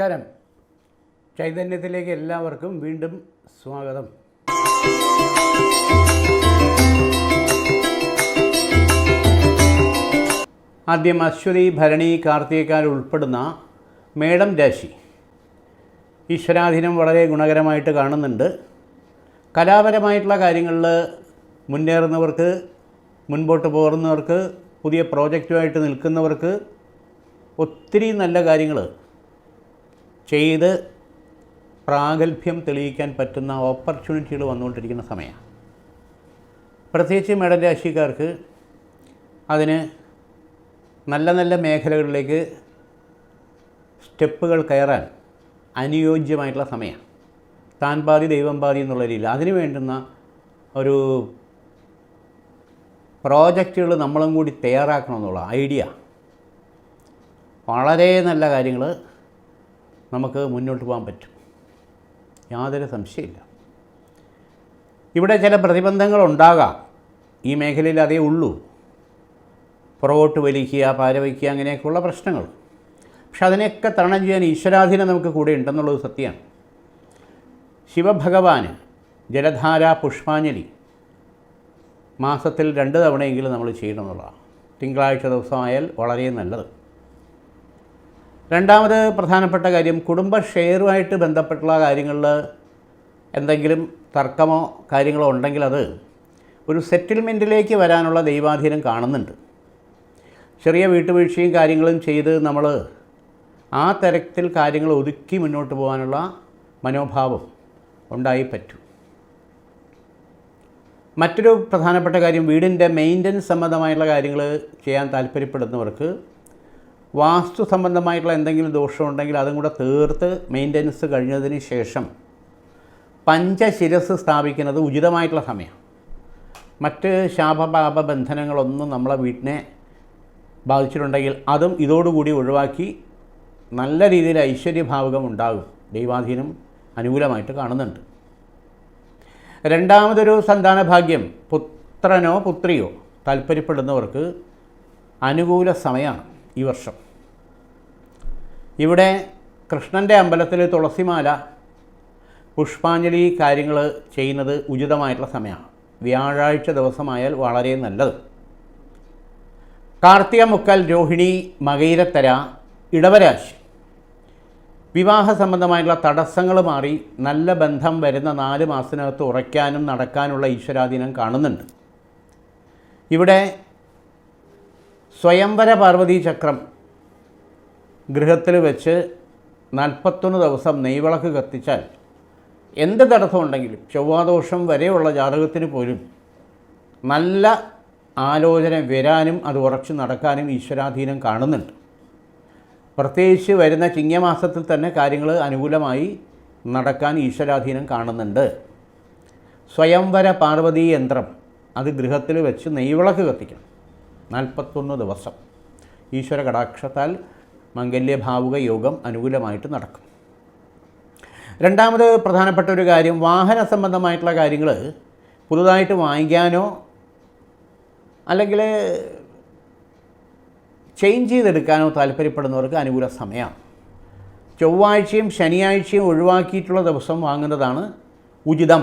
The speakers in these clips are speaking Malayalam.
നമസ്കാരം. ചൈതന്യത്തിലേക്ക് എല്ലാവർക്കും വീണ്ടും സ്വാഗതം. ആദ്യം അശ്വതി ഭരണി കാർത്തികക്കാർ ഉൾപ്പെടുന്ന മേടം രാശി. ഈശ്വരാധീനം വളരെ ഗുണകരമായിട്ട് കാണുന്നുണ്ട്. കലാപരമായിട്ടുള്ള കാര്യങ്ങളിൽ മുന്നേറുന്നവർക്ക് മുൻപോട്ട് പോകുന്നവർക്ക് പുതിയ പ്രോജക്റ്റുമായിട്ട് നിൽക്കുന്നവർക്ക് ഒത്തിരി നല്ല കാര്യങ്ങൾ ചെയ്ത് പ്രാഗൽഭ്യം തെളിയിക്കാൻ പറ്റുന്ന ഓപ്പർച്യൂണിറ്റികൾ വന്നുകൊണ്ടിരിക്കുന്ന സമയമാണ്. പ്രത്യേകിച്ച് മേഡം രാശിക്കാർക്ക് അതിന് നല്ല നല്ല മേഖലകളിലേക്ക് സ്റ്റെപ്പുകൾ കയറാൻ അനുയോജ്യമായിട്ടുള്ള സമയമാണ്. താൻ പാതി ദൈവം പാതി എന്നുള്ള രീതിയിൽ. അതിന് വേണ്ടുന്ന ഒരു പ്രോജക്റ്റുകൾ നമ്മളും കൂടി തയ്യാറാക്കണം എന്നുള്ള ഐഡിയ. വളരെ നല്ല കാര്യങ്ങൾ നമുക്ക് മുന്നോട്ട് പോകാൻ പറ്റും. യാതൊരു സംശയമില്ല ഇവിടെ ചില പ്രതിബന്ധങ്ങൾ ഉണ്ടാകാം. ഈ മേഖലയിൽ അതേ ഉള്ളൂ. പുറകോട്ട് വലിക്കുക പാരവയ്ക്കുക അങ്ങനെയൊക്കെയുള്ള പ്രശ്നങ്ങൾ. പക്ഷെ അതിനെയൊക്കെ തരണം ചെയ്യാൻ ഈശ്വരാധീനം നമുക്ക് കൂടെ ഉണ്ടെന്നുള്ളത് സത്യമാണ്. ശിവഭഗവാന് ജലധാര പുഷ്പാഞ്ജലി മാസത്തിൽ രണ്ട് തവണയെങ്കിലും നമ്മൾ ചെയ്യണമെന്നുള്ളതാണ് തിങ്കളാഴ്ച ദിവസമായാൽ വളരെ നല്ലത്. രണ്ടാമത് പ്രധാനപ്പെട്ട കാര്യം കുടുംബ ഷെയറുമായിട്ട് ബന്ധപ്പെട്ടുള്ള കാര്യങ്ങളിൽ എന്തെങ്കിലും തർക്കമോ കാര്യങ്ങളോ ഉണ്ടെങ്കിൽ അത് ഒരു സെറ്റിൽമെന്റിലേക്ക് വരാനുള്ള ദൈവാധീനം കാണുന്നുണ്ട്. ചെറിയ വീട്ടുവീഴ്ചയും കാര്യങ്ങളും ചെയ്ത് നമ്മൾ ആ തരത്തിൽ കാര്യങ്ങൾ ഒതുക്കി മുന്നോട്ട് പോകാനുള്ള മനോഭാവം ഉണ്ടായി പറ്റും. മറ്റൊരു പ്രധാനപ്പെട്ട കാര്യം വീടിന്റെ മെയിന്റനൻസ് സംബന്ധമായിട്ടുള്ള കാര്യങ്ങൾ ചെയ്യാൻ താല്പര്യപ്പെടുന്നവർക്ക് വാസ്തു സംബന്ധമായിട്ടുള്ള എന്തെങ്കിലും ദോഷമുണ്ടെങ്കിൽ അതും കൂടെ തീർത്ത് മെയിന്റനൻസ് കഴിഞ്ഞതിന് ശേഷം പഞ്ചശിരസ് സ്ഥാപിക്കുന്നത് ഉചിതമായിട്ടുള്ള സമയം. മറ്റ് ശാപപാപ ബന്ധനങ്ങളൊന്നും നമ്മളെ വീട്ടിനെ ബാധിച്ചിട്ടുണ്ടെങ്കിൽ അതും ഇതോടുകൂടി ഒഴിവാക്കി നല്ല രീതിയിൽ ഐശ്വര്യഭാവകം ഉണ്ടാകും. ദൈവാധീനം അനുകൂലമായിട്ട് കാണുന്നുണ്ട്. രണ്ടാമതൊരു സന്താന ഭാഗ്യം പുത്രനോ പുത്രിയോ താല്പര്യപ്പെടുന്നവർക്ക് അനുകൂല സമയമാണ്. ഈ വർഷം. ഇവിടെ കൃഷ്ണന്റെ അമ്പലത്തിൽ തുളസിമാല പുഷ്പാഞ്ജലി കാര്യങ്ങൾ ചെയ്യുന്നത് ഉചിതമായിട്ടുള്ള സമയമാണ്. വ്യാഴാഴ്ച ദിവസമായാൽ വളരെ നല്ലത്. കാർത്തിക മുക്കൽ രോഹിണി മകയിരത്തര ഇടവരാശി. വിവാഹ സംബന്ധമായിട്ടുള്ള തടസ്സങ്ങൾ മാറി നല്ല ബന്ധം വരുന്ന നാല് മാസത്തിനകത്ത് ഉറയ്ക്കാനും നടക്കാനുള്ള ഈശ്വരാധീനം കാണുന്നുണ്ട്. ഇവിടെ സ്വയംവര പാർവതി ചക്രം ഗൃഹത്തിൽ വെച്ച് നാൽപ്പത്തൊന്ന് ദിവസം നെയ്വിളക്ക് കത്തിച്ചാൽ എന്ത് തടസ്സമുണ്ടെങ്കിലും ചൊവ്വാദോഷം വരെയുള്ള ജാതകത്തിന് പോലും നല്ല ആലോചന വരാനും അത് ഉറച്ചു നടക്കാനും ഈശ്വരാധീനം കാണുന്നുണ്ട്. പ്രത്യേകിച്ച് വരുന്ന ചിങ്ങമാസത്തിൽ തന്നെ കാര്യങ്ങൾ അനുകൂലമായി നടക്കാൻ ഈശ്വരാധീനം കാണുന്നുണ്ട്. സ്വയംവര പാർവതി യന്ത്രം അത് ഗൃഹത്തിൽ വെച്ച് നെയ്വിളക്ക് കത്തിക്കണം. നാൽപ്പത്തൊന്ന് ദിവസം. ഈശ്വര കടാക്ഷത്താൽ മംഗല്യഭാവുക യോഗം അനുകൂലമായിട്ട് നടക്കും. രണ്ടാമത് പ്രധാനപ്പെട്ട ഒരു കാര്യം വാഹന സംബന്ധമായിട്ടുള്ള കാര്യങ്ങൾ പുതുതായിട്ട് വാങ്ങിക്കാനോ അല്ലെങ്കിൽ ചേഞ്ച് ചെയ്തെടുക്കാനോ താല്പര്യപ്പെടുന്നവർക്ക് അനുകൂല സമയമാണ്. ചൊവ്വാഴ്ചയും ശനിയാഴ്ചയും ഒഴിവാക്കിയിട്ടുള്ള ദിവസം വാങ്ങുന്നതാണ് ഉചിതം.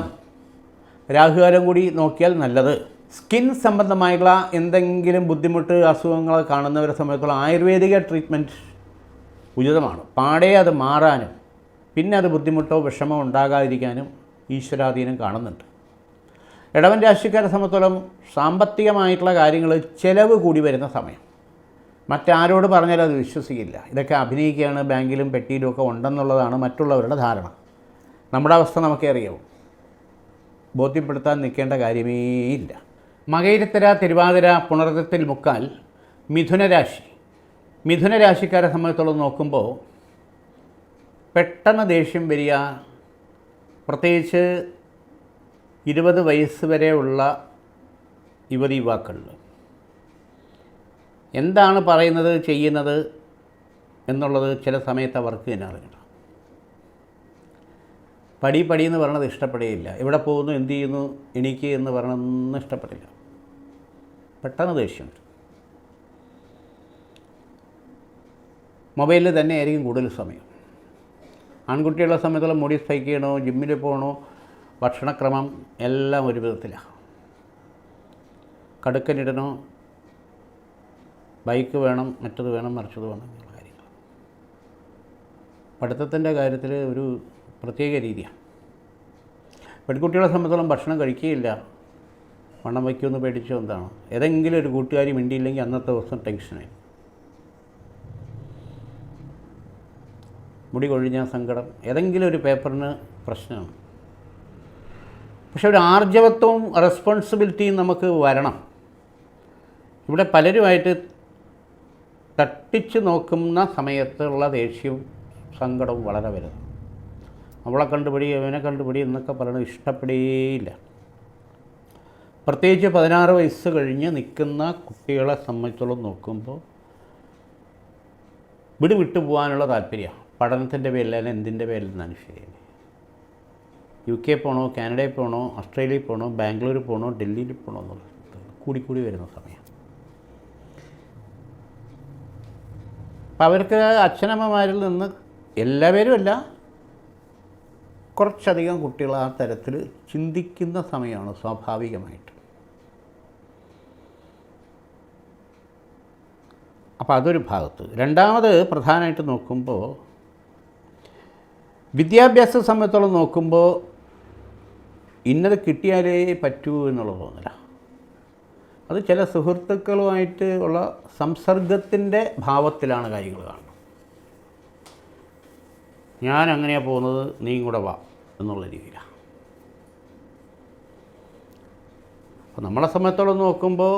രാഹുകാലം കൂടി നോക്കിയാൽ നല്ലത്. സ്കിൻ സംബന്ധമായുള്ള എന്തെങ്കിലും ബുദ്ധിമുട്ട് അസുഖങ്ങൾ കാണുന്നവരെ സംബന്ധിച്ചുള്ള ആയുർവേദിക ട്രീറ്റ്മെന്റ് ഉചിതമാണ്. പാടേ അത് മാറാനും പിന്നെ അത് ബുദ്ധിമുട്ടോ വിഷമോ ഉണ്ടാകാതിരിക്കാനും ഈശ്വരാധീനം കാണുന്നുണ്ട്. ഇടവൻ രാശിക്കാരെ സംബന്ധിച്ചോളം സാമ്പത്തികമായിട്ടുള്ള കാര്യങ്ങൾ ചിലവ് കൂടി വരുന്ന സമയം. മറ്റാരോട് പറഞ്ഞാൽ അത് വിശ്വസിക്കില്ല. ഇതൊക്കെ അഭിനയിക്കുകയാണ് ബാങ്കിലും പെട്ടിയിലും ഒക്കെ ഉണ്ടെന്നുള്ളതാണ് മറ്റുള്ളവരുടെ ധാരണ. നമ്മുടെ അവസ്ഥ നമുക്കേ അറിയാവൂ. ബോധ്യപ്പെടുത്താൻ നിൽക്കേണ്ട കാര്യമേ ഇല്ല. മകയിരത്തര തിരുവാതിര പുണർത്തിൽ മുക്കാൽ മിഥുനരാശി. മിഥുനരാശിക്കാരെ സംബന്ധിച്ചോളം നോക്കുമ്പോൾ പെട്ടെന്ന് ദേഷ്യം വരിക പ്രത്യേകിച്ച് ഇരുപത് വയസ്സ് വരെയുള്ള യുവതി യുവാക്കളിൽ എന്താണ് പറയുന്നത് ചെയ്യുന്നത് എന്നുള്ളത് ചില സമയത്ത് അവർക്ക് തന്നെ അറിയണം. പടി പടി എന്ന് പറയണത് ഇഷ്ടപ്പെടുകയില്ല. എവിടെ പോകുന്നു എന്ത് ചെയ്യുന്നു എണീക്കുക എന്ന് പറയണമെന്ന് ഇഷ്ടപ്പെടില്ല. പെട്ടെന്ന് ദേഷ്യം വരും. മൊബൈലിൽ തന്നെ ആയിരിക്കും കൂടുതൽ സമയം. ആൺകുട്ടികളുടെ സമയത്തുള്ള മുടി സ്പൈക്ക് ചെയ്യണോ ജിമ്മിൽ പോകണോ ഭക്ഷണക്രമം എല്ലാം ഒരു വിധത്തിലാണ് കടുക്കനിടണോ ബൈക്ക് വേണം മറ്റത് വേണം മറിച്ചത് വേണം എന്നുള്ള കാര്യങ്ങൾ. പഠിത്തത്തിന്റെ കാര്യത്തിൽ ഒരു പ്രത്യേക രീതിയാണ് പെൺകുട്ടികളെ സംബന്ധിച്ചോളം ഭക്ഷണം കഴിക്കുകയില്ല. വണ്ണം വയ്ക്കുമെന്ന് പേടിച്ചോ എന്താണ്? ഏതെങ്കിലും ഒരു കൂട്ടുകാരി മിണ്ടിയില്ലെങ്കിൽ അന്നത്തെ ദിവസം ടെൻഷനായി. മുടി കൊഴിഞ്ഞ സങ്കടം ഏതെങ്കിലും ഒരു പേപ്പറിന് പ്രശ്നമാണ്. പക്ഷെ ഒരു ആർജവത്വവും റെസ്പോൺസിബിലിറ്റിയും നമുക്ക് വരണം. ഇവിടെ പലരുമായിട്ട് തട്ടിച്ച് നോക്കുന്ന സമയത്തുള്ള ദേഷ്യവും സങ്കടവും വളരെ വലുതാണ്. അവളെ കണ്ടുപിടി അവനെ കണ്ടുപിടി എന്നൊക്കെ പറയുന്നത് ഇഷ്ടപ്പെടുകയില്ല പ്രത്യേകിച്ച് പതിനാറ് വയസ്സ് കഴിഞ്ഞ് നിൽക്കുന്ന കുട്ടികളെ സംബന്ധിച്ചോളം നോക്കുമ്പോൾ വിട് വിട്ടു പോകാനുള്ള താല്പര്യമാണ് പഠനത്തിന്റെ പേരിൽ അല്ലെങ്കിൽ എന്തിന്റെ പേരിലെന്നാണ് ശരി യു കെ പോകണോ കാനഡയിൽ പോകണോ ഓസ്ട്രേലിയയിൽ പോകണോ ബാംഗ്ലൂർ പോകണോ ഡൽഹിയിൽ പോകണോ എന്നുള്ളത് കൂടിക്കൂടി വരുന്ന സമയം. അപ്പം അവർക്ക് അച്ഛനമ്മമാരിൽ നിന്ന് എല്ലാവരും അല്ല കുറച്ചധികം കുട്ടികൾ ആ തരത്തിൽ ചിന്തിക്കുന്ന സമയമാണ് സ്വാഭാവികമായിട്ട്. അപ്പോൾ അതൊരു ഭാഗത്ത്. രണ്ടാമത് പ്രധാനമായിട്ട് നോക്കുമ്പോൾ വിദ്യാഭ്യാസ സമയത്തോളം നോക്കുമ്പോൾ ഇന്നത് കിട്ടിയാലേ പറ്റൂ എന്നുള്ള തോന്നില്ല അത് ചില സുഹൃത്തുക്കളുമായിട്ട് ഉള്ള സംസർഗത്തിന്റെ ഭാവത്തിലാണ് കാര്യങ്ങൾ കാണുന്നത്. ഞാൻ അങ്ങനെയാണ് പോകുന്നത് നീ കൂടെ വാ എന്നുള്ള രീതിയിലാണ് അപ്പോൾ നമ്മളെ സംബന്ധിച്ചോളം നോക്കുമ്പോൾ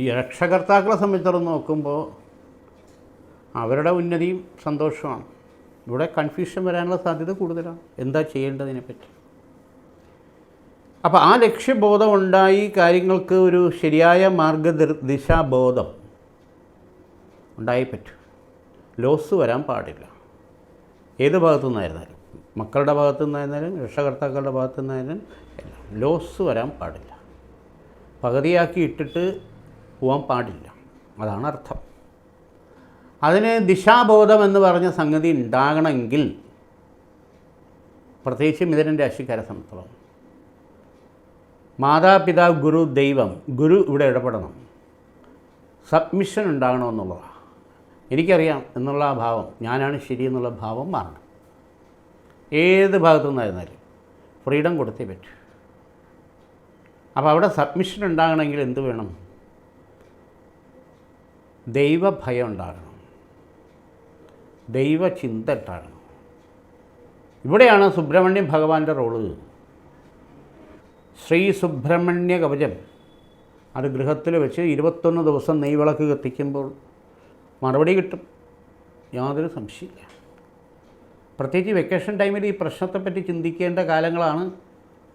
ഈ രക്ഷകർത്താക്കളെ സംബന്ധിച്ചിടത്തോളം നോക്കുമ്പോൾ അവരുടെ ഉന്നതിയും സന്തോഷമാണ്. ഇവിടെ കൺഫ്യൂഷൻ വരാനുള്ള സാധ്യത കൂടുതലാണ്. എന്താ ചെയ്യേണ്ടതിനെപ്പറ്റി അപ്പോൾ ആ ലക്ഷ്യബോധം ഉണ്ടായി കാര്യങ്ങൾക്ക് ഒരു ശരിയായ മാർഗദിശാബോധം ഉണ്ടായി പറ്റും. ലോസ് വരാൻ പാടില്ല. ഏത് ഭാഗത്തു നിന്നായിരുന്നാലും മക്കളുടെ ഭാഗത്തു നിന്നായിരുന്നാലും രക്ഷകർത്താക്കളുടെ ഭാഗത്തു നിന്നായിരുന്നാലും ലോസ് വരാൻ പാടില്ല. പകുതിയാക്കി ഇട്ടിട്ട് പോകാൻ പാടില്ല. അതാണ് അർത്ഥം. അതിന് ദിശാബോധം എന്ന് പറഞ്ഞ സംഗതി ഉണ്ടാകണമെങ്കിൽ പ്രത്യേകിച്ച് മിഥുനൻ രാശിക്കാരെ സംബന്ധിച്ചോളം മാതാപിതാവ് ഗുരു ദൈവം ഗുരു ഇവിടെ ഇടപെടണം. സബ്മിഷൻ ഉണ്ടാകണമെന്നുള്ളതാണ് എനിക്കറിയാം എന്നുള്ള ആ ഭാവം ഞാനാണ് ശരി എന്നുള്ള ഭാവം മാറണം. ഏത് ഭാഗത്തു നിന്നായിരുന്നാലും ഫ്രീഡം കൊടുത്തേ പറ്റൂ. അപ്പോൾ അവിടെ സബ്മിഷൻ ഉണ്ടാകണമെങ്കിൽ എന്ത് വേണം? ദൈവഭയം ഉണ്ടാകണം. ദൈവചിന്ത ഉണ്ടാകണം. ഇവിടെയാണ് സുബ്രഹ്മണ്യ ഭഗവാന്റെ റോൾ. ശ്രീ സുബ്രഹ്മണ്യ കവചം അത് ഗൃഹത്തിൽ വെച്ച് ഇരുപത്തൊന്ന് ദിവസം നെയ്വിളക്ക് കത്തിക്കുമ്പോൾ മറുപടി കിട്ടും. യാതൊരു സംശയമില്ല പ്രത്യേകിച്ച് വെക്കേഷൻ ടൈമിൽ ഈ പ്രശ്നത്തെപ്പറ്റി ചിന്തിക്കേണ്ട കാലങ്ങളാണ്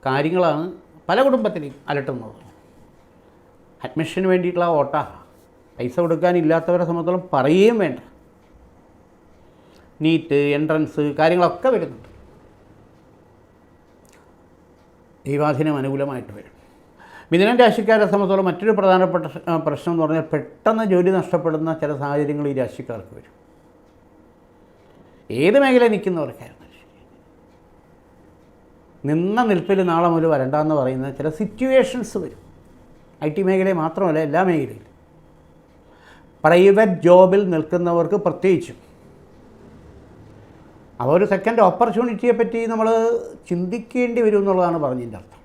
കാര്യങ്ങളാണ് പല കുടുംബത്തിനെയും അലട്ടുന്നത്. അഡ്മിഷന് വേണ്ടിയിട്ടുള്ള ഓട്ട പൈസ കൊടുക്കാനില്ലാത്തവരെ സംബന്ധിച്ചോളം പറയുകയും വേണ്ട. നീറ്റ് എൻട്രൻസ് കാര്യങ്ങളൊക്കെ വരുന്നുണ്ട്. ദൈവാധീനം അനുകൂലമായിട്ട് വരും. മിഥുനം രാശിക്കാരെ സംബന്ധിച്ചോളം മറ്റൊരു പ്രധാനപ്പെട്ട പ്രശ്നം എന്ന് പറഞ്ഞാൽ പെട്ടെന്ന് ജോലി നഷ്ടപ്പെടുന്ന ചില സാഹചര്യങ്ങൾ ഈ രാശിക്കാർക്ക് വരും. ഏത് മേഖല നിൽക്കുന്നവർക്കായിരുന്നു നിന്ന നിൽപ്പിൽ നാളെ മുതൽ വരണ്ടെന്ന് പറയുന്ന ചില സിറ്റുവേഷൻസ് വരും. ഐ ടി മേഖലയിൽ മാത്രമല്ല എല്ലാ മേഖലയിലും. പ്രൈവറ്റ് ജോബിൽ നിൽക്കുന്നവർക്ക് പ്രത്യേകിച്ചും. അപ്പോൾ ഒരു സെക്കൻഡ് ഓപ്പർച്യൂണിറ്റിയെ പറ്റി നമ്മൾ ചിന്തിക്കേണ്ടി വരും എന്നുള്ളതാണ് പറഞ്ഞതിന്റെ അർത്ഥം.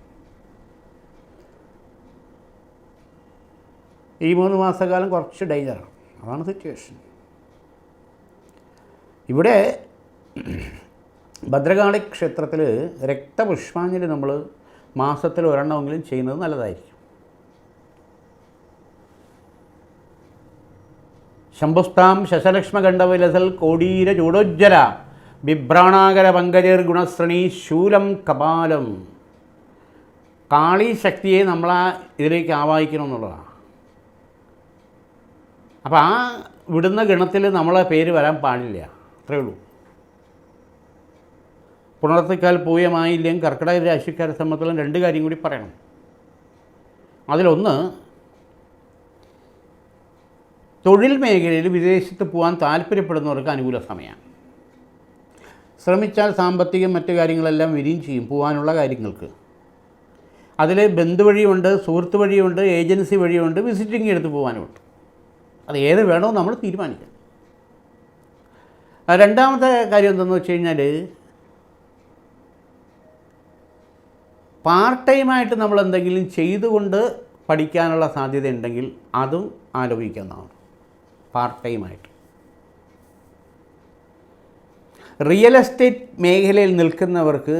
ഈ മൂന്ന് മാസക്കാലം കുറച്ച് ഡേഞ്ചറാണ് അതാണ് സിറ്റുവേഷൻ ഇവിടെ ഭദ്രകാളി ക്ഷേത്രത്തിൽ രക്തപുഷ്പാഞ്ജലി നമ്മൾ മാസത്തിൽ ഒരെണ്ണമെങ്കിലും ചെയ്യുന്നത് നല്ലതായിരിക്കും. ശംഭുസ്ഥാം ശശലക്ഷ്മകണ്ഠവിലസൽ കോടീര ചൂടോജ്ജല ബിഭ്രാണാകര പങ്കജർ ഗുണശ്രണി ശൂലം കപാലം. കാളി ശക്തിയെ നമ്മൾ ആ ഇതിലേക്ക് ആവാഹിക്കണം എന്നുള്ളതാണ് അപ്പോൾ ആ വിടുന്ന ഗണത്തിൽ നമ്മളെ പേര് വരാൻ പാടില്ല. അത്രയേ ഉള്ളൂ. പുണർത്തിക്കാൽ പൂയമായില്ലെങ്കിൽ കർക്കിടക രാശിക്കാരെ സംബന്ധിച്ചുള്ള രണ്ട് കാര്യം കൂടി പറയണം. അതിലൊന്ന് തൊഴിൽ മേഖലയിൽ വിദേശത്ത് പോകാൻ താല്പര്യപ്പെടുന്നവർക്ക് അനുകൂല സമയമാണ്. ശ്രമിച്ചാൽ സാമ്പത്തികം മറ്റു കാര്യങ്ങളെല്ലാം വരികയും ചെയ്യും പോകാനുള്ള കാര്യങ്ങൾക്ക്. അതിൽ ബന്ധു വഴിയുണ്ട് സുഹൃത്ത് വഴിയുണ്ട് ഏജൻസി വഴിയുണ്ട് വിസിറ്റിംഗ് എടുത്ത് പോകാനുമുണ്ട് അത് ഏത് വേണോ നമ്മൾ തീരുമാനിക്കാം. രണ്ടാമത്തെ കാര്യം എന്തെന്ന് വെച്ച് കഴിഞ്ഞാൽ പാർട്ട് ടൈമായിട്ട് നമ്മൾ എന്തെങ്കിലും ചെയ്തുകൊണ്ട് പഠിക്കാനുള്ള സാധ്യത ഉണ്ടെങ്കിൽ അതും ആലോചിക്കുന്നതാണ് പാർട്ട് ടൈമായിട്ട് റിയൽ എസ്റ്റേറ്റ് മേഖലയിൽ നിൽക്കുന്നവർക്ക്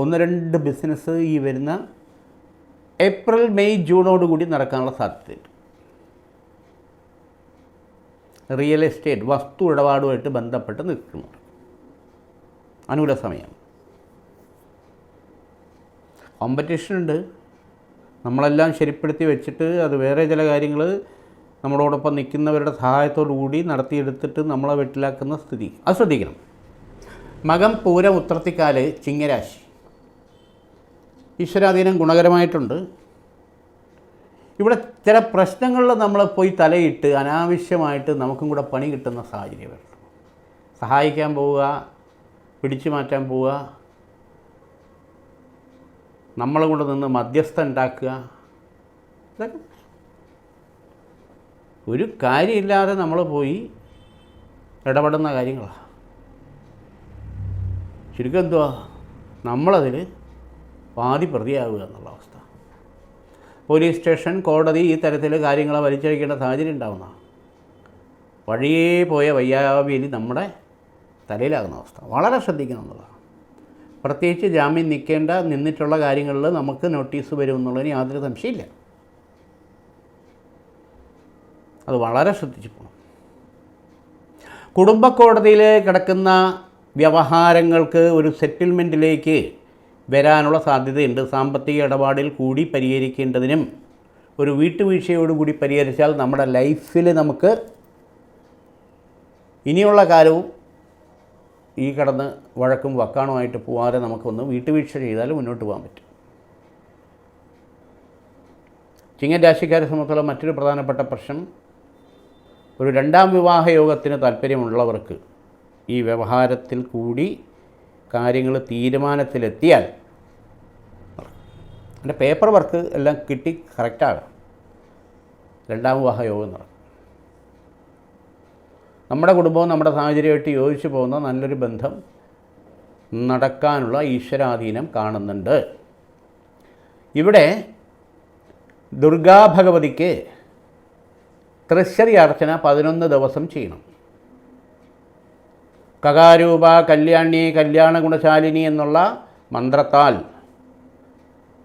ഒന്ന് രണ്ട് ബിസിനസ് ഈ വരുന്ന ഏപ്രിൽ മെയ് ജൂണോട് കൂടി നടക്കാനുള്ള സാധ്യതയുണ്ട്. റിയൽ എസ്റ്റേറ്റ് വസ്തു ഇടപാടുമായിട്ട് ബന്ധപ്പെട്ട് നിൽക്കുന്നുണ്ട് അനുകൂല സമയം. കോമ്പറ്റീഷൻ ഉണ്ട്. നമ്മളെല്ലാം ശരിപ്പെടുത്തി വെച്ചിട്ട് അത് വേറെ ചില കാര്യങ്ങൾ നമ്മളോടൊപ്പം നിൽക്കുന്നവരുടെ സഹായത്തോടു കൂടി നടത്തിയെടുത്തിട്ട് നമ്മളെ വെട്ടിലാക്കുന്ന സ്ഥിതി. അത് ശ്രദ്ധിക്കണം. മകം പൂരം ഉത്രത്തിക്കാൽ ചിങ്ങരാശി. ഈശ്വരാധീനം ഗുണകരമായിട്ടുണ്ട്. ഇവിടെ ചില പ്രശ്നങ്ങളിൽ നമ്മൾ പോയി തലയിട്ട് അനാവശ്യമായിട്ട് നമുക്കും കൂടെ പണി കിട്ടുന്ന സാഹചര്യം വരണം സഹായിക്കാൻ പോവുക പിടിച്ചു മാറ്റാൻ പോവുക നമ്മളെ കൊണ്ട് നിന്ന് മധ്യസ്ഥ ഉണ്ടാക്കുക. ഇതൊക്കെ ഒരു കാര്യമില്ലാതെ നമ്മൾ പോയി ഇടപെടുന്ന കാര്യങ്ങളാണ് ശരിക്കും എന്തുവാ? നമ്മളതിൽ പാതി പ്രതിയാവുക എന്നുള്ള അവസ്ഥ. പോലീസ് സ്റ്റേഷൻ കോടതി ഈ തരത്തിൽ കാര്യങ്ങളെ വലിച്ചഴിക്കേണ്ട സാഹചര്യം ഉണ്ടാവുന്നതാണ് വഴിയേ പോയ വയ്യാവേലി നമ്മുടെ തലയിലാകുന്ന അവസ്ഥ. വളരെ ശ്രദ്ധിക്കണം എന്നുള്ളതാണ്. പ്രത്യേകിച്ച് ജാമ്യം നിൽക്കേണ്ട നിന്നിട്ടുള്ള കാര്യങ്ങളിൽ നമുക്ക് നോട്ടീസ് വരും എന്നുള്ളതിന് യാതൊരു സംശയമില്ല അത് വളരെ ശ്രദ്ധിച്ചു പോകണം കുടുംബ കോടതിയിൽ കിടക്കുന്ന വ്യവഹാരങ്ങൾക്ക് ഒരു സെറ്റിൽമെന്റിലേക്ക് വരാനുള്ള സാധ്യതയുണ്ട്. സാമ്പത്തിക ഇടപാടിൽ കൂടി പരിഹരിക്കേണ്ടതിനും ഒരു വീട്ടുവീഴ്ചയോടുകൂടി പരിഹരിച്ചാൽ നമ്മുടെ ലൈഫിൽ നമുക്ക് ഇനിയുള്ള കാലവും ഈ കടന്ന് വഴക്കും വക്കാണുമായിട്ട് പോവാതെ നമുക്കൊന്ന് വീട്ടുവീഴ്ച ചെയ്താൽ മുന്നോട്ട് പോകാൻ പറ്റും. ചിങ്ങൻ രാശിക്കാരെ സംബന്ധിച്ചുള്ള മറ്റൊരു പ്രധാനപ്പെട്ട പ്രശ്നം ഒരു രണ്ടാം വിവാഹ യോഗത്തിന് താല്പര്യമുള്ളവർക്ക് ഈ വ്യവഹാരത്തിൽ കൂടി കാര്യങ്ങൾ തീരുമാനത്തിലെത്തിയാൽ എന്റെ പേപ്പർ വർക്ക് എല്ലാം കിട്ടി കറക്റ്റാണ് രണ്ടാം വിവാഹ യോഗം നടക്കും. നമ്മുടെ കുടുംബവും നമ്മുടെ സാഹചര്യമായിട്ട് യോജിച്ച് പോകുന്ന നല്ലൊരു ബന്ധം നടക്കാനുള്ള ഈശ്വരാധീനം കാണുന്നുണ്ട്. ഇവിടെ ദുർഗാ ഭഗവതിക്ക് തൃശ്ശരി അർച്ചന പതിനൊന്ന് ദിവസം ചെയ്യണം. കകാരൂപ കല്യാണി കല്യാണ ഗുണശാലിനി എന്നുള്ള മന്ത്രത്താൽ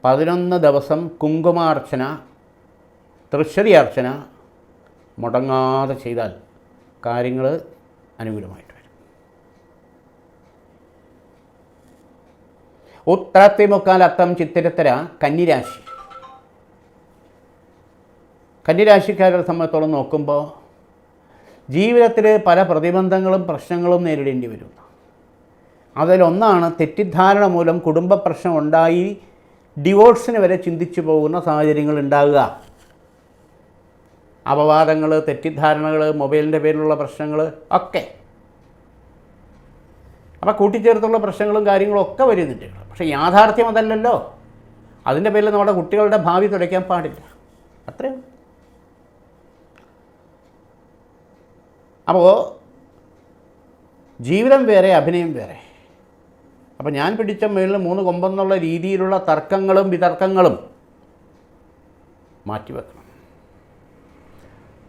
പതിനൊന്ന് ദിവസം കുങ്കുമാർച്ചന തൃശ്ശരി അർച്ചന മുടങ്ങാതെ ചെയ്താൽ കാര്യങ്ങൾ അനുകൂലമായിട്ട് വരും. ഉത്തരത്തിമുക്കാലത്തം ചിത്തിരത്തര കന്നിരാശി. കന്നിരാശിക്കാരെ സംബന്ധിച്ചോളം നോക്കുമ്പോൾ ജീവിതത്തിൽ പല പ്രതിബന്ധങ്ങളും പ്രശ്നങ്ങളും നേരിടേണ്ടി വരും. അതിലൊന്നാണ് തെറ്റിദ്ധാരണ മൂലം കുടുംബ പ്രശ്നം ഉണ്ടായി ഡിവോഴ്സിന് വരെ ചിന്തിച്ചു പോകുന്ന സാഹചര്യങ്ങൾ ഉണ്ടാകുക. അപവാദങ്ങൾ തെറ്റിദ്ധാരണകൾ മൊബൈലിന്റെ പേരിലുള്ള പ്രശ്നങ്ങൾ ഒക്കെ. അപ്പോൾ കൂട്ടിച്ചേർത്തുള്ള പ്രശ്നങ്ങളും കാര്യങ്ങളും ഒക്കെ വരുന്നുണ്ട്. പക്ഷേ യാഥാർത്ഥ്യം അതല്ലല്ലോ. അതിന്റെ പേരിൽ നമ്മുടെ കുട്ടികളുടെ ഭാവി തുലയ്ക്കാൻ പാടില്ല. അത്രയും അപ്പോൾ ജീവിതം വേറെ അഭിനയം വേറെ. അപ്പോൾ ഞാൻ പിടിച്ച മേളിൽ മൂന്ന് കൊമ്പെന്നുള്ള രീതിയിലുള്ള തർക്കങ്ങളും വിതർക്കങ്ങളും മാറ്റിവെക്കണം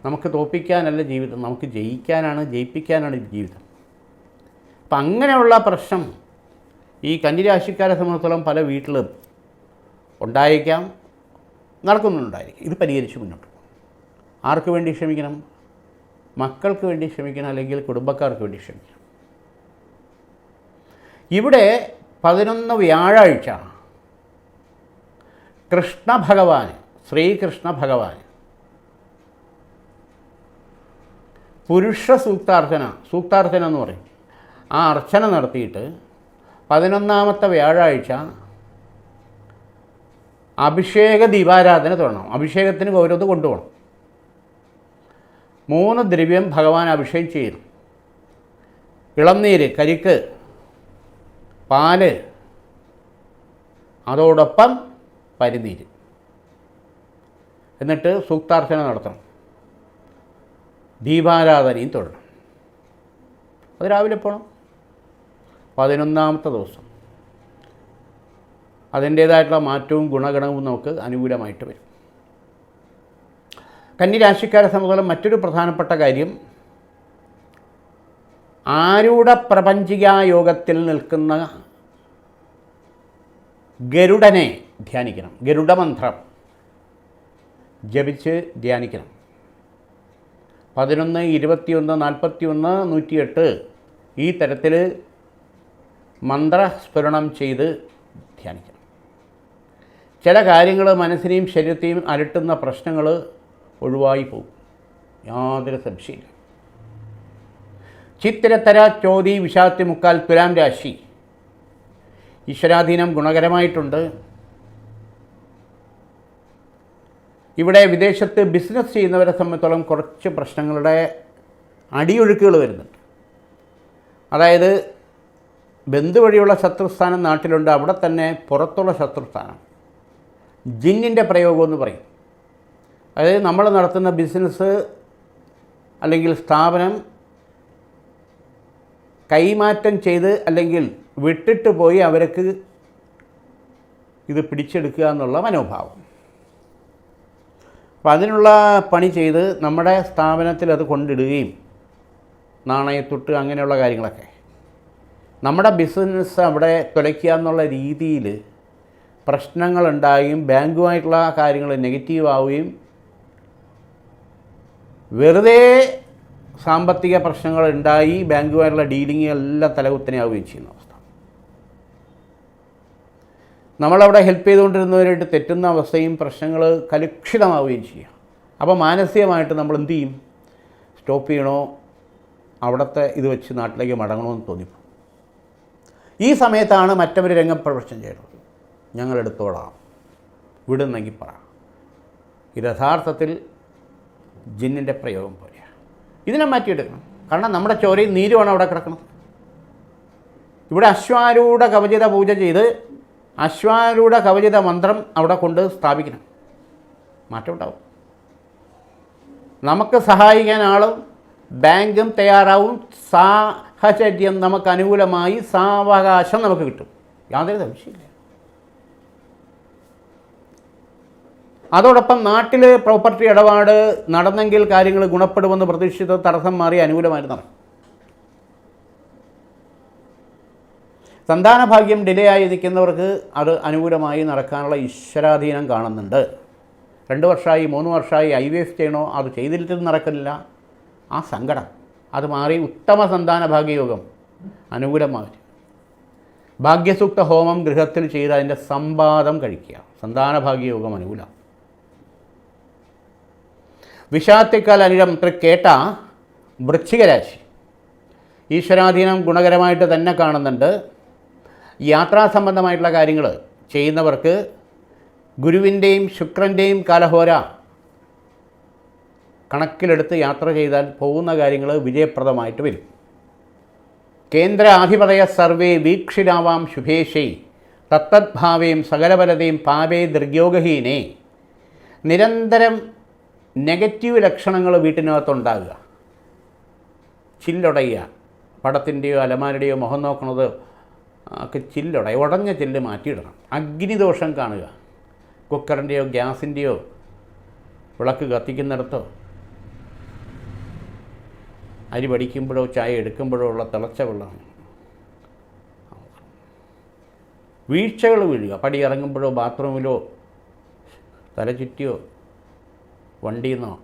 നമുക്ക് തോപ്പിക്കാനല്ല ജീവിതം നമുക്ക് ജയിക്കാനാണ് ജയിപ്പിക്കാനാണ് ജീവിതം. അപ്പം അങ്ങനെയുള്ള പ്രശ്നം ഈ കന്നിരാശിക്കാരെ സംബന്ധിച്ചോളം പല വീട്ടിലും ഉണ്ടായേക്കാം നടക്കുന്നുണ്ടായിരിക്കും. ഇത് പരിഹരിച്ച് മുന്നോട്ട് ആർക്ക് വേണ്ടി ക്ഷമിക്കണം? മക്കൾക്ക് വേണ്ടി ക്ഷമിക്കണം അല്ലെങ്കിൽ കുടുംബക്കാർക്ക് വേണ്ടി ക്ഷമിക്കണം. ഇവിടെ പതിനൊന്ന് വ്യാഴാഴ്ച കൃഷ്ണ ഭഗവാൻ ശ്രീകൃഷ്ണ ഭഗവാൻ പുരുഷ സൂക്താർച്ചന സൂക്താർച്ചന എന്ന് പറയും. ആ അർച്ചന നടത്തിയിട്ട് പതിനൊന്നാമത്തെ വ്യാഴാഴ്ച അഭിഷേക ദീപാരാധന തുടങ്ങണം. അഭിഷേകത്തിന് ഗൗരവത്ത് കൊണ്ടുപോകണം. മൂന്ന് ദ്രവ്യം ഭഗവാൻ അഭിഷേകം ചെയ്യുന്നു ഇളംനീര് കരിക്ക് പാൽ അതോടൊപ്പം പരിനീര്. എന്നിട്ട് സൂക്താർച്ചന നടത്തണം. ദീപാരാധനയും തൊഴണം. അത് രാവിലെ പോകണം പതിനൊന്നാമത്തെ ദിവസം. അതിന്റേതായിട്ടുള്ള മാറ്റവും ഗുണഗണവും നമുക്ക് അനുകൂലമായിട്ട് വരും. കന്നിരാശിക്കാരെ സംബന്ധിച്ചുള്ള മറ്റൊരു പ്രധാനപ്പെട്ട കാര്യം ആരൂഢ പ്രപഞ്ചിക യോഗത്തിൽ നിൽക്കുന്ന ഗരുഡനെ ധ്യാനിക്കണം. ഗരുഡമന്ത്രം ജപിച്ച് ധ്യാനിക്കണം. പതിനൊന്ന് ഇരുപത്തിയൊന്ന് നാൽപ്പത്തിയൊന്ന് നൂറ്റിയെട്ട് ഈ തരത്തിൽ മന്ത്രസ്ഫുരണം ചെയ്ത് ധ്യാനിക്കണം. ചില കാര്യങ്ങൾ മനസ്സിനെയും ശരീരത്തെയും അലട്ടുന്ന പ്രശ്നങ്ങൾ ഒഴിവായി പോകും യാതൊരു സംശയമില്ല ചിത്തിരത്തര ചോതി വിഷാത്തി മുക്കാൽ തുലാം രാശി. ഈശ്വരാധീനം ഗുണകരമായിട്ടുണ്ട്. ഇവിടെ വിദേശത്ത് ബിസിനസ് ചെയ്യുന്നവരെ സംബന്ധിച്ചോളം കുറച്ച് പ്രശ്നങ്ങളുടെ അടിയൊഴുക്കുകൾ വരുന്നുണ്ട്. അതായത് ബന്ധു വഴിയുള്ള ശത്രുസ്ഥാനം നാട്ടിലുണ്ട് അവിടെ തന്നെ പുറത്തുള്ള ശത്രുസ്ഥാനം. ജിന്നിന്റെ പ്രയോഗം എന്ന് പറയും. അതായത് നമ്മൾ നടത്തുന്ന ബിസിനസ് അല്ലെങ്കിൽ സ്ഥാപനം കൈമാറ്റം ചെയ്ത് അല്ലെങ്കിൽ വിട്ടിട്ട് പോയി അവർക്ക് ഇത് പിടിച്ചെടുക്കുക എന്നുള്ള മനോഭാവം. അപ്പോൾ അതിനുള്ള പണി ചെയ്ത് നമ്മുടെ സ്ഥാപനത്തിൽ അത് കൊണ്ടിടുകയും നാണയത്തൊട്ട് അങ്ങനെയുള്ള കാര്യങ്ങളൊക്കെ. നമ്മുടെ ബിസിനസ് അവിടെ തുലയ്ക്കുക എന്നുള്ള രീതിയിൽ പ്രശ്നങ്ങളുണ്ടാകുകയും ബാങ്കുമായിട്ടുള്ള കാര്യങ്ങൾ നെഗറ്റീവ് ആവുകയും വെറുതെ സാമ്പത്തിക പ്രശ്നങ്ങൾ ഉണ്ടായി ബാങ്കുമായിട്ടുള്ള ഡീലിംഗ് എല്ലാം തലകുത്തനെയാവുകയും ചെയ്യുന്ന അവസ്ഥ. നമ്മളവിടെ ഹെൽപ്പ് ചെയ്തുകൊണ്ടിരുന്നവരായിട്ട് തെറ്റുന്ന അവസ്ഥയും പ്രശ്നങ്ങൾ കലുഷിതമാവുകയും ചെയ്യുക. അപ്പോൾ മാനസികമായിട്ട് നമ്മൾ എന്ത് ചെയ്യും? സ്റ്റോപ്പ് ചെയ്യണോ? അവിടുത്തെ ഇത് വെച്ച് നാട്ടിലേക്ക് മടങ്ങണമെന്ന് തോന്നിപ്പോ ഈ സമയത്താണ് രംഗം പ്രവേശനം ചെയ്യുന്നത് ഞങ്ങളെടുത്തോളാം. വിടുന്നെങ്കിൽ പറ. യഥാർത്ഥത്തിൽ ജിന്നിന്റെ പ്രയോഗം പോലെയാണ് ഇതിനെ മാറ്റിയെടുക്കണം. കാരണം നമ്മുടെ ചോരയിൽ നീരുമാണ് അവിടെ കിടക്കുന്നത്. ഇവിടെ അശ്വാരൂഢ കവചിത പൂജ ചെയ്ത് അശ്വാരൂഢ കവചിത മന്ത്രം അവിടെ കൊണ്ട് സ്ഥാപിക്കണം. മാറ്റം ഉണ്ടാവും. നമുക്ക് സഹായിക്കാൻ ആളും ബാങ്കും തയ്യാറാവും. സാഹചര്യം നമുക്ക് അനുകൂലമായി സാവകാശം നമുക്ക് കിട്ടും. യാതൊരു സംശയമില്ല അതോടൊപ്പം നാട്ടിൽ പ്രോപ്പർട്ടി ഇടപാട് നടന്നെങ്കിൽ കാര്യങ്ങൾ ഗുണപ്പെടുമെന്ന് പ്രതീക്ഷിച്ച തടസ്സം മാറി അനുകൂലമായിട്ട് നടക്കും സന്താന ഭാഗ്യം ഡിലേ ആയി നിൽക്കുന്നവർക്ക് അത് അനുകൂലമായി നടക്കാനുള്ള ഈശ്വരാധീനം കാണുന്നുണ്ട്. രണ്ട് വർഷമായി മൂന്ന് വർഷമായി ഐ വി എഫ് ചെയ്യണോ? അത് ചെയ്തിട്ട് നടക്കുന്നില്ല. ആ സങ്കടം അത് മാറി ഉത്തമ സന്താന ഭാഗ്യയോഗം അനുകൂലമായി ഭാഗ്യസൂക്ത ഹോമം ഗൃഹത്തിൽ ചെയ്ത് അതിന്റെ സമ്പാദം കഴിക്കുക. സന്താന ഭാഗ്യയോഗം അനുകൂലം. വിഷാത്തിക്കാൽ ഇത്ര കേട്ട വൃശ്ചികരാശി ഈശ്വരാധീനം ഗുണകരമായിട്ട് തന്നെ കാണുന്നുണ്ട്. യാത്രാ സംബന്ധമായിട്ടുള്ള കാര്യങ്ങൾ ചെയ്യുന്നവർക്ക് ഗുരുവിന്റെയും ശുക്രന്റെയും കാലഹോര കണക്കിലെടുത്ത് യാത്ര ചെയ്താൽ പോകുന്ന കാര്യങ്ങൾ വിജയപ്രദമായിട്ട് വരും. കേന്ദ്ര ആധിപതയ സർവേ വീക്ഷിരാവാം ശുഭേശൈ. തത്തദ്ഭാവേയും സകലബലതയും പാവേ ദൃഗ്യോഗഹീനേ നിരന്തരം നെഗറ്റീവ് ലക്ഷണങ്ങൾ വീട്ടിനകത്തുണ്ടാകുക. ചില്ലൊടയുക. പടത്തിന്റെയോ അലമാരുടെയോ മുഖം നോക്കുന്നത് ഒക്കെ ചില്ലൊടയ ഉടഞ്ഞ ചില്ല് മാറ്റിയിടണം. അഗ്നിദോഷം കാണുക. കുക്കറിന്റെയോ ഗ്യാസിന്റെയോ വിളക്ക് കത്തിക്കുന്നിടത്തോ. അരി പഠിക്കുമ്പോഴോ ചായ എടുക്കുമ്പോഴോ ഉള്ള തിളച്ച വെള്ളം. വീഴ്ചകൾ വീഴുക. പടി ഇറങ്ങുമ്പോഴോ ബാത്റൂമിലോ തലചുറ്റിയോ വണ്ടിയിൽ നിന്നോ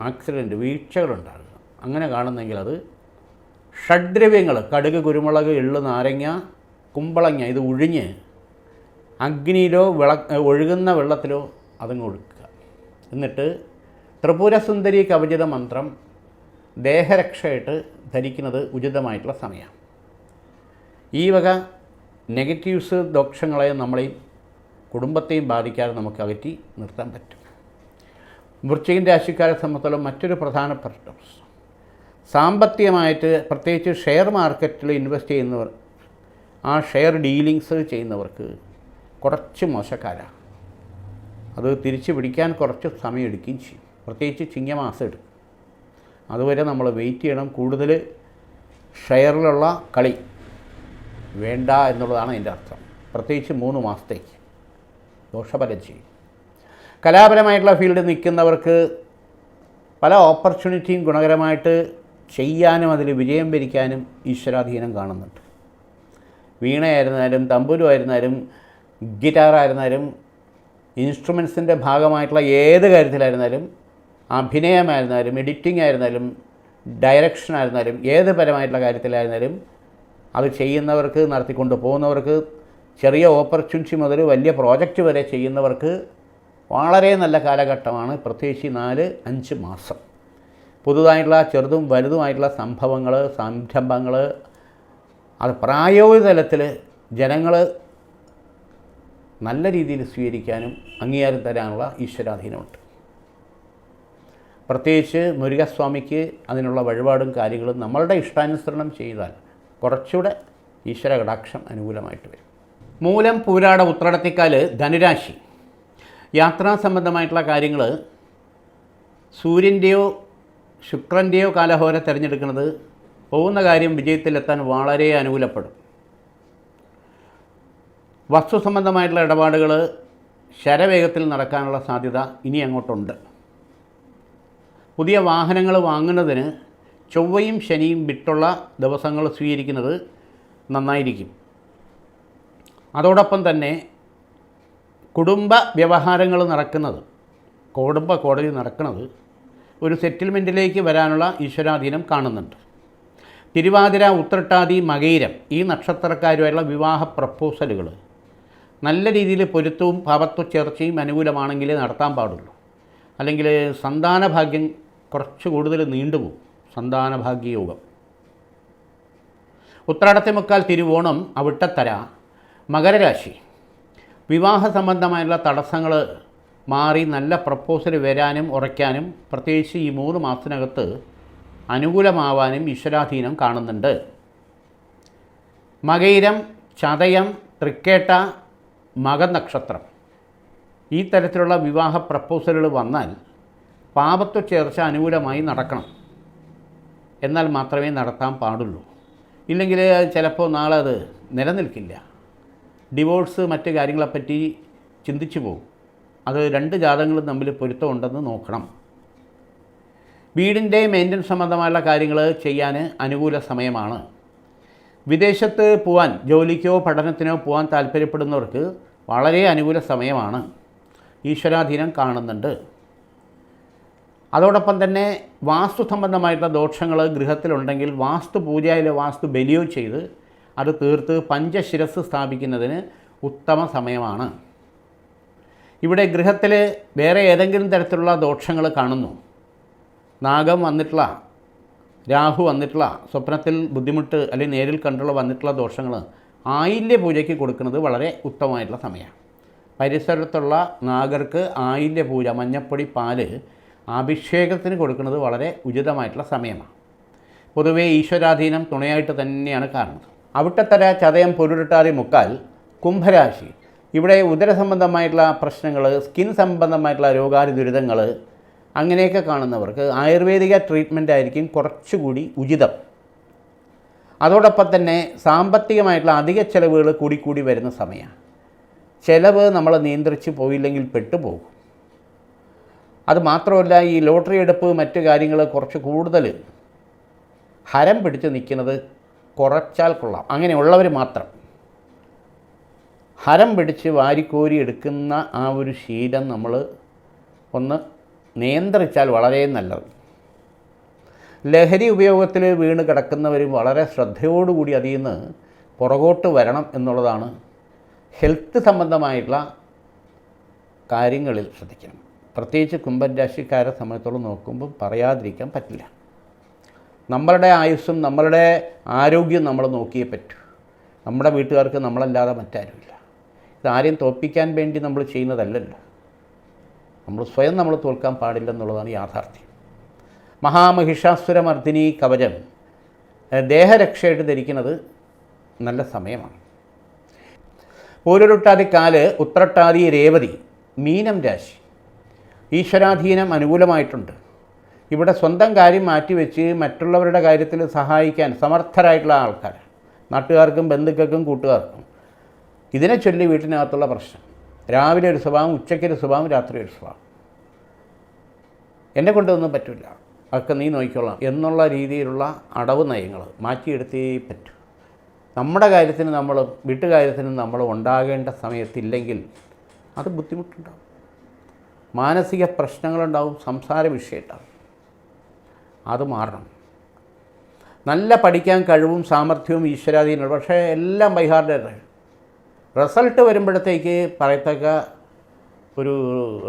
ആക്സിഡന്റ് വീഴ്ചകളുണ്ടാകുക. അങ്ങനെ കാണുന്നെങ്കിൽ അത് ഷഡ്ദ്രവ്യങ്ങൾ കടുക് കുരുമുളക് എള്ള് നാരങ്ങ കുമ്പളങ്ങ ഇത് ഉഴിഞ്ഞ് അഗ്നിയിലോ വിള ഒഴുകുന്ന വെള്ളത്തിലോ അതങ്ങ് ഒഴുക്കുക. എന്നിട്ട് ത്രിപുരസുന്ദരി കവചിത മന്ത്രം ദേഹരക്ഷയായിട്ട് ധരിക്കുന്നത് ഉചിതമായിട്ടുള്ള സമയമാണ്. ഈ വക നെഗറ്റീവ്സ് ദോഷങ്ങളെ നമ്മളെയും കുടുംബത്തെയും ബാധിക്കാതെ നമുക്ക് അകറ്റി നിർത്താൻ പറ്റും. വൃശ്ചികൻ രാശിക്കാരെ സംബന്ധിച്ചുള്ള മറ്റൊരു പ്രധാന പ്രശ്നം. സാമ്പത്തികമായിട്ട് പ്രത്യേകിച്ച് ഷെയർ മാർക്കറ്റിൽ ഇൻവെസ്റ്റ് ചെയ്യുന്നവർ ആ ഷെയർ ഡീലിങ്സ് ചെയ്യുന്നവർക്ക് കുറച്ച് മോശക്കാരാണ്. അത് തിരിച്ചു പിടിക്കാൻ കുറച്ച് സമയം എടുക്കുകയും ചെയ്യും. പ്രത്യേകിച്ച് ചിങ്ങമാസം എടുക്കും. അതുവരെ നമ്മൾ വെയിറ്റ് ചെയ്യണം. കൂടുതൽ ഷെയറിലുള്ള കളി വേണ്ട എന്നുള്ളതാണ് എന്റെ അർത്ഥം. പ്രത്യേകിച്ച് മൂന്ന് മാസത്തേക്ക് ദോഷഫലം ചെയ്യും. കലാപരമായിട്ടുള്ള ഫീൽഡിൽ നിൽക്കുന്നവർക്ക് പല ഓപ്പർച്യൂണിറ്റിയും ഗുണകരമായിട്ട് ചെയ്യാനും അതിൽ വിജയം ഭരിക്കാനും ഈശ്വരാധീനം കാണുന്നുണ്ട്. വീണയായിരുന്നാലും തമ്പുരുമായിരുന്നാലും ഗിറ്റാറായിരുന്നാലും ഇൻസ്ട്രുമെൻസിന്റെ ഭാഗമായിട്ടുള്ള ഏത് കാര്യത്തിലായിരുന്നാലും അഭിനയമായിരുന്നാലും എഡിറ്റിംഗ് ആയിരുന്നാലും ഡയറക്ഷൻ ആയിരുന്നാലും ഏത് പരമായിട്ടുള്ള കാര്യത്തിലായിരുന്നാലും അത് ചെയ്യുന്നവർക്ക് നടത്തിക്കൊണ്ട് പോകുന്നവർക്ക് ചെറിയ ഓപ്പർച്യൂണിറ്റി മുതൽ വലിയ പ്രോജക്റ്റ് വരെ ചെയ്യുന്നവർക്ക് വളരെ നല്ല കാലഘട്ടമാണ്. പ്രത്യേകിച്ച് നാല് അഞ്ച് മാസം. പുതുതായിട്ടുള്ള ചെറുതും വലുതുമായിട്ടുള്ള സംഭവങ്ങൾ സംരംഭങ്ങൾ അത് പ്രായോഗിക തലത്തിൽ ജനങ്ങൾ നല്ല രീതിയിൽ സ്വീകരിക്കാനും അംഗീകാരം തരാനുള്ള ഈശ്വരാധീനമുണ്ട്. പ്രത്യേകിച്ച് മുരുകസ്വാമിക്ക് അതിനുള്ള വഴിപാടും കാര്യങ്ങളും നമ്മളുടെ ഇഷ്ടാനുസരണം ചെയ്താൽ കുറച്ചുകൂടെ ഈശ്വര കടാക്ഷം അനുകൂലമായിട്ട് വരും. മൂലം പൂരാട ഉത്രടത്തിക്കാൽ ധനുരാശി. യാത്രാ സംബന്ധമായിട്ടുള്ള കാര്യങ്ങൾ സൂര്യന്റെയോ ശുക്രന്റെയോ കാലഹോര തിരഞ്ഞെടുക്കുന്നത് പോകുന്ന കാര്യം വിജയത്തിലെത്താൻ വളരെ അനുകൂലപ്പെടും. വസ്തു സംബന്ധമായിട്ടുള്ള ഇടപാടുകൾ ശരവേഗത്തിൽ നടക്കാനുള്ള സാധ്യത ഇനി അങ്ങോട്ടുണ്ട്. പുതിയ വാഹനങ്ങൾ വാങ്ങുന്നതിന് ചൊവ്വയും ശനിയും വിട്ടുള്ള ദിവസങ്ങൾ സ്വീകരിക്കുന്നത് നന്നായിരിക്കും. അതോടൊപ്പം തന്നെ കുടുംബ വ്യവഹാരങ്ങൾ നടക്കുന്നത് കുടുംബ കോടതി നടക്കുന്നത് ഒരു സെറ്റിൽമെന്റിലേക്ക് വരാനുള്ള ഈശ്വരാധീനം കാണുന്നുണ്ട്. തിരുവാതിര ഉത്രട്ടാതി മകയിരം ഈ നക്ഷത്രക്കാരുമായുള്ള വിവാഹ പ്രപ്പോസലുകൾ നല്ല രീതിയിൽ പൊരുത്തവും പാപത്വ ചേർച്ചയും അനുകൂലമാണെങ്കിലേ നടത്താൻ പാടുള്ളൂ. അല്ലെങ്കിൽ സന്താന ഭാഗ്യം കുറച്ച് കൂടുതൽ നീണ്ടുപോകും. സന്താന ഭാഗ്യയോഗം ഉത്രാടത്തെ മുക്കാൽ തിരുവോണം അവിട്ടത്തര മകരരാശി. വിവാഹ സംബന്ധമായുള്ള തടസ്സങ്ങൾ മാറി നല്ല പ്രപ്പോസൽ വരാനും ഉറയ്ക്കാനും പ്രത്യേകിച്ച് ഈ മൂന്ന് മാസത്തിനകത്ത് അനുകൂലമാവാനും ഈശ്വരാധീനം കാണുന്നുണ്ട്. മകയിരം ചതയം തൃക്കേട്ട മകനക്ഷത്രം. ഈ തരത്തിലുള്ള വിവാഹ പ്രപ്പോസലുകൾ വന്നാൽ പാപത്വ ചേർച്ച അനുകൂലമായി നടക്കണം. എന്നാൽ മാത്രമേ നടത്താൻ പാടുള്ളൂ. ഇല്ലെങ്കിൽ ചിലപ്പോൾ നാളെ അത് നിലനിൽക്കില്ല. ഡിവോഴ്സ് മറ്റ് കാര്യങ്ങളെപ്പറ്റി ചിന്തിച്ചു പോകും. അത് രണ്ട് ജാതകങ്ങളും തമ്മിൽ പൊരുത്തമുണ്ടെന്ന് നോക്കണം. വീടിന്റെ മെയിന്റനൻസ് സംബന്ധമായുള്ള കാര്യങ്ങൾ ചെയ്യാൻ അനുകൂല സമയമാണ്. വിദേശത്ത് പോകാൻ ജോലിക്കോ പഠനത്തിനോ പോകാൻ താല്പര്യപ്പെടുന്നവർക്ക് വളരെ അനുകൂല സമയമാണ്. ഈശ്വരാധീനം കാണുന്നുണ്ട്. അതോടൊപ്പം തന്നെ വാസ്തു സംബന്ധമായിട്ടുള്ള ദോഷങ്ങൾ ഗൃഹത്തിലുണ്ടെങ്കിൽ വാസ്തു പൂജയിലോ വാസ്തു ബലിയോ ചെയ്ത് അത് തീർത്ത് പഞ്ചശിരസ് സ്ഥാപിക്കുന്നതിന് ഉത്തമ സമയമാണ്. ഇവിടെ ഗൃഹത്തിൽ വേറെ ഏതെങ്കിലും തരത്തിലുള്ള ദോഷങ്ങൾ കാണുന്നു. നാഗം വന്നിട്ടുള്ള രാഹു വന്നിട്ടുള്ള സ്വപ്നത്തിൽ ബുദ്ധിമുട്ട് അല്ലെങ്കിൽ നേരിൽ കണ്ടുള്ള വന്നിട്ടുള്ള ദോഷങ്ങൾ ആയില്യ പൂജയ്ക്ക് കൊടുക്കുന്നത് വളരെ ഉത്തമമായിട്ടുള്ള സമയമാണ്. പരിസരത്തുള്ള നാഗർക്ക് ആയില്യ പൂജ മഞ്ഞപ്പൊടി പാൽ അഭിഷേകത്തിന് കൊടുക്കുന്നത് വളരെ ഉചിതമായിട്ടുള്ള സമയമാണ്. പൊതുവേ ഈശ്വരാധീനം തുണയായിട്ട് തന്നെയാണ് കാണുന്നത്. അവിട്ടത്തര ചതയം പൊരുട്ടാറി മുക്കാൽ കുംഭരാശി. ഇവിടെ ഉദര സംബന്ധമായിട്ടുള്ള പ്രശ്നങ്ങൾ സ്കിൻ സംബന്ധമായിട്ടുള്ള രോഗാതി ദുരിതങ്ങൾ അങ്ങനെയൊക്കെ കാണുന്നവർക്ക് ആയുർവേദിക ട്രീറ്റ്മെന്റ് ആയിരിക്കും കുറച്ചുകൂടി ഉചിതം. അതോടൊപ്പം തന്നെ സാമ്പത്തികമായിട്ടുള്ള അധിക ചെലവുകൾ കൂടിക്കൂടി വരുന്ന സമയമാണ്. ചിലവ് നമ്മൾ നിയന്ത്രിച്ച് പോയില്ലെങ്കിൽ പെട്ടുപോകും. അത് മാത്രമല്ല ഈ ലോട്ടറി എടുപ്പ് മറ്റു കാര്യങ്ങൾ കുറച്ച് കൂടുതൽ ഹരം പിടിച്ച് നിൽക്കുന്നത് കുറച്ചാൽ കൊള്ളാം. അങ്ങനെയുള്ളവർ മാത്രം. ഹരം പിടിച്ച് വാരിക്കോരി എടുക്കുന്ന ആ ഒരു ശീലം നമ്മൾ ഒന്ന് നിയന്ത്രിച്ചാൽ വളരെ നല്ലത്. ലഹരി ഉപയോഗത്തിൽ വീണ് കിടക്കുന്നവർ വളരെ ശ്രദ്ധയോടുകൂടി അതിൽ നിന്ന് പുറകോട്ട് വരണം എന്നുള്ളതാണ് ഹെൽത്ത് സംബന്ധമായിട്ടുള്ള കാര്യങ്ങളിൽ ശ്രദ്ധിക്കണം. പ്രത്യേകിച്ച് കുംഭൻ രാശിക്കാരെ നോക്കുമ്പോൾ പറയാതിരിക്കാൻ പറ്റില്ല. നമ്മളുടെ ആയുസ്സും നമ്മളുടെ ആരോഗ്യം നമ്മൾ നോക്കിയേ പറ്റൂ. നമ്മുടെ വീട്ടുകാർക്ക് നമ്മളല്ലാതെ മറ്റാരുമില്ല. ഇതാരെയും തോൽപ്പിക്കാൻ വേണ്ടി നമ്മൾ ചെയ്യുന്നതല്ലല്ലോ. നമ്മൾ സ്വയം നമ്മൾ തോൽക്കാൻ പാടില്ലെന്നുള്ളതാണ് യാഥാർത്ഥ്യം. മഹാമഹിഷാസുരമർദ്ദിനി കവചം ദേഹരക്ഷയായിട്ട് ധരിക്കുന്നത് നല്ല സമയമാണ്. പൂരുരുട്ടാതി കാൽ ഉത്രട്ടാതി രേവതി മീനം രാശി. ഈശ്വരാധീനം അനുകൂലമായിട്ടുണ്ട്. ഇവിടെ സ്വന്തം കാര്യം മാറ്റിവെച്ച് മറ്റുള്ളവരുടെ കാര്യത്തിൽ സഹായിക്കാൻ സമർത്ഥരായിട്ടുള്ള ആൾക്കാർ നാട്ടുകാർക്കും ബന്ധുക്കൾക്കും കൂട്ടുകാർക്കും. ഇതിനെ ചൊല്ലി വീട്ടിനകത്തുള്ള പ്രശ്നം. രാവിലെ ഒരു സ്വഭാവം ഉച്ചയ്ക്ക് ഒരു സ്വഭാവം രാത്രി ഒരു സ്വഭാവം. എന്നെ കൊണ്ടൊന്നും പറ്റില്ല അതൊക്കെ നീ നോക്കിക്കൊള്ളാം എന്നുള്ള രീതിയിലുള്ള അടവ് നയങ്ങൾ മാറ്റിയെടുത്തേ പറ്റൂ. നമ്മുടെ കാര്യത്തിന് നമ്മൾ വീട്ടുകാര്യത്തിന് നമ്മൾ ഉണ്ടാകേണ്ട സമയത്തില്ലെങ്കിൽ അത് ബുദ്ധിമുട്ടുണ്ടാവും. മാനസിക പ്രശ്നങ്ങളുണ്ടാവും സംസാര വിഷയമുണ്ടാവും. അത് മാറണം. നല്ല പഠിക്കാൻ കഴിവും സാമർഥ്യവും ഈശ്വരാധീനമാണ് പക്ഷേ എല്ലാം ബൈഹാർഡ് റിസൾട്ട് വരുമ്പോഴത്തേക്ക് പറയത്തക്ക ഒരു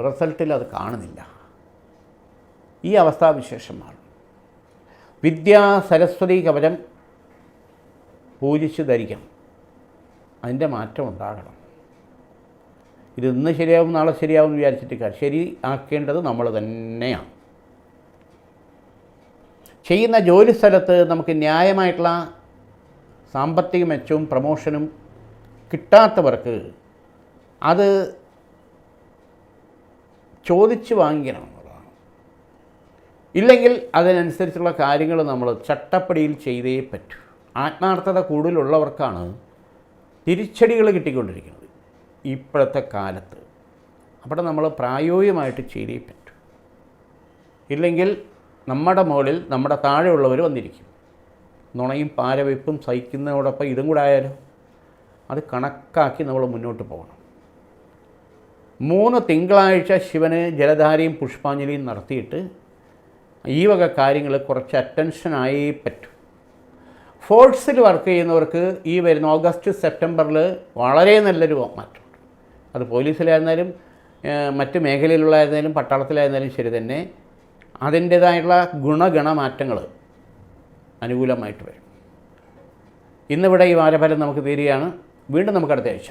റിസൾട്ടിൽ അത് കാണുന്നില്ല. ഈ അവസ്ഥാവിശേഷമാണ്. വിദ്യാ സരസ്വതി കവചം പൂജിച്ച് ധരിക്കണം. അതിന്റെ മാറ്റം ഉണ്ടാകണം. ഇത് ഇന്ന് ശരിയാവും നാളെ ശരിയാവും എന്ന് വിചാരിച്ചിട്ട് ശരിയാക്കേണ്ടത് നമ്മൾ തന്നെയാണ്. ചെയ്യുന്ന ജോലി സ്ഥലത്ത് നമുക്ക് ന്യായമായിട്ടുള്ള സാമ്പത്തിക മെച്ചവും പ്രമോഷനും കിട്ടാത്തവർക്ക് അത് ചോദിച്ച് വാങ്ങിക്കണം എന്നുള്ളതാണ്. ഇല്ലെങ്കിൽ അതിനനുസരിച്ചുള്ള കാര്യങ്ങൾ നമ്മൾ ചട്ടപ്പടിയിൽ ചെയ്തേ പറ്റൂ. ആത്മാർത്ഥത കൂടുതലുള്ളവർക്കാണ് തിരിച്ചടികൾ കിട്ടിക്കൊണ്ടിരിക്കുന്നത് ഇപ്പോഴത്തെ കാലത്ത്. അവിടെ നമ്മൾ പ്രായോഗികമായിട്ട് ചെയ്തേ പറ്റൂ. ഇല്ലെങ്കിൽ നമ്മുടെ മുകളിൽ നമ്മുടെ താഴെയുള്ളവർ വന്നിരിക്കും. നുണയും പാരവയ്പ്പും സഹിക്കുന്നതോടൊപ്പം ഇതും കൂടെ ആയാലും? അത് കണക്കാക്കി നമ്മൾ മുന്നോട്ട് പോകണം. മൂന്ന് തിങ്കളാഴ്ച ശിവന് ജലധാരയും പുഷ്പാഞ്ജലിയും നടത്തിയിട്ട് ഈ വക കാര്യങ്ങൾ കുറച്ച് അറ്റൻഷനായി പറ്റും. ഫോഴ്സിൽ വർക്ക് ചെയ്യുന്നവർക്ക് ഈ വരുന്ന ഓഗസ്റ്റ് സെപ്റ്റംബറിൽ വളരെ നല്ലൊരു മാറ്റമുണ്ട്. അത് പോലീസിലായിരുന്നാലും മറ്റ് മേഖലയിലുള്ളതായിരുന്നാലും പട്ടാളത്തിലായിരുന്നാലും ശരി തന്നെ അതിന്റേതായിട്ടുള്ള ഗുണഗണമാറ്റങ്ങൾ അനുകൂലമായിട്ട് വരും. ഇന്നിവിടെ ഈ വാരഫലം നമുക്ക് തീരുകയാണ്. വീണ്ടും നമുക്ക് അടുത്ത ആഴ്ച.